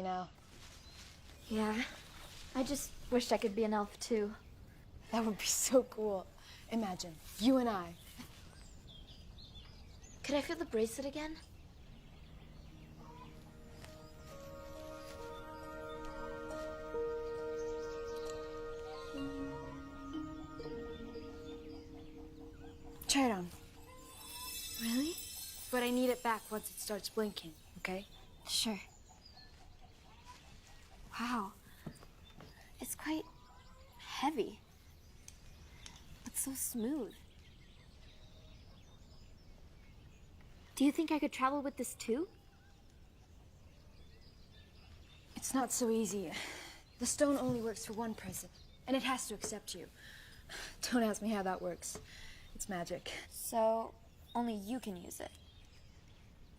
You know, Yeah. I just wished I could be an elf too. that would be so cool. Imagine, you and I. Could I feel the bracelet again? Try it on. Really? But I need it back once it starts blinking, okay? Sure. Wow. It's quite heavy. But so smooth. Do you think I could travel with this too? It's not so easy. The stone only works for one person, and it has to accept you. Don't ask me how that works. It's magic. So, only you can use it.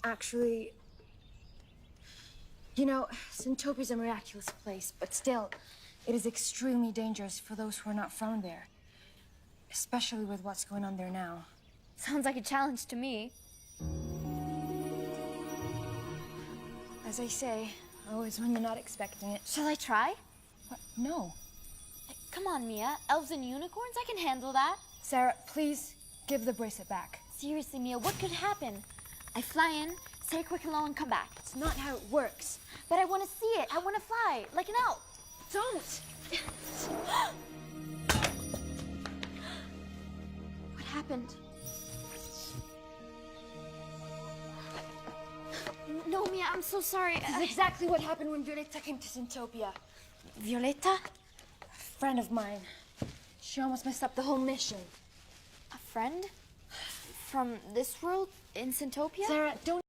Actually, you know, Syntopia's a miraculous place, but still, it is extremely dangerous for those who are not from there. Especially with what's going on there now. Sounds like a challenge to me. As I say, always when you're not expecting it. Shall I try? What? No. Come on, Mia. Elves and unicorns? I can handle that. Sarah, please give the bracelet back. Seriously, Mia, what could happen? I fly in, say a quick hello, and come back. It's not how it works. But I want to see it. I want to fly, like an owl. Don't! What happened? No, Mia, I'm so sorry. This is exactly what happened when Violetta came to Syntopia. Violetta? A friend of mine. She almost messed up the whole mission. A friend? From this world in Syntopia? Sarah, don't